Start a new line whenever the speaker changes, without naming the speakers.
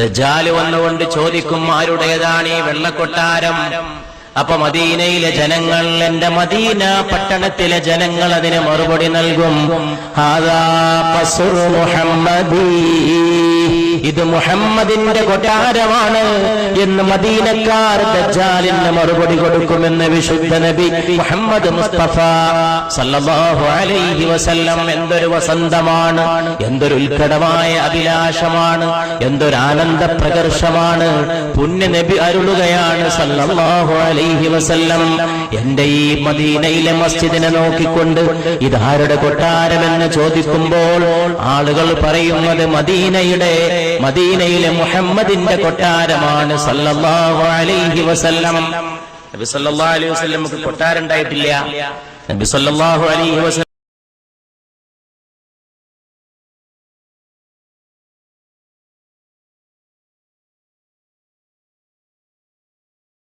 ദജ്ജാൽ വന്നുകൊണ്ട് ചോദിക്കും ആരുടേതാണ് ഈ വെള്ളക്കൊട്ടാരം അപ്പൊ മദീനയിലെ ജനങ്ങൾ എന്റെ മദീന പട്ടണത്തിലെ ജനങ്ങൾ അതിന് മറുപടി നൽകും ഹാദാ മുഹമ്മദീ. ഇത് മുഹമ്മദിന്റെ കൊട്ടാരമാണ് എന്ന് മദീനക്കാർ ദജ്ജാലിന് മറുപടി കൊടുക്കുമെന്ന് വിശുദ്ധ നബി മുഹമ്മദ് മുസ്തഫ സല്ലല്ലാഹു അലൈഹി വസല്ലം എന്തൊരു വസന്തമാണ് എന്തൊരു ഉത്കടമായ അഭിലാഷമാണ് എന്തൊരു ആനന്ദ പ്രകർഷമാണ് പുണ്യ നബി അരുളുകയാണ് സല്ലല്ലാഹു അലൈഹി വസല്ലം. എന്റെ ഈ മദീനയിലെ മസ്ജിദിനെ നോക്കിക്കൊണ്ട് ഇതാരുടെ കൊട്ടാരമെന്ന് ചോദിക്കുമ്പോൾ ആളുകൾ പറയുന്നത് മദീനയുടെ മദീനയിലെ മുഹമ്മദിന്റെ കൊട്ടാരമാണ് സല്ലല്ലാഹു അലൈഹി വസല്ലം. നബി സല്ലല്ലാഹു അലൈഹി വസല്ലം കൊട്ടാരം ഉണ്ടായിട്ടില്ല. നബി സല്ലല്ലാഹു അലൈഹി വസല്ലം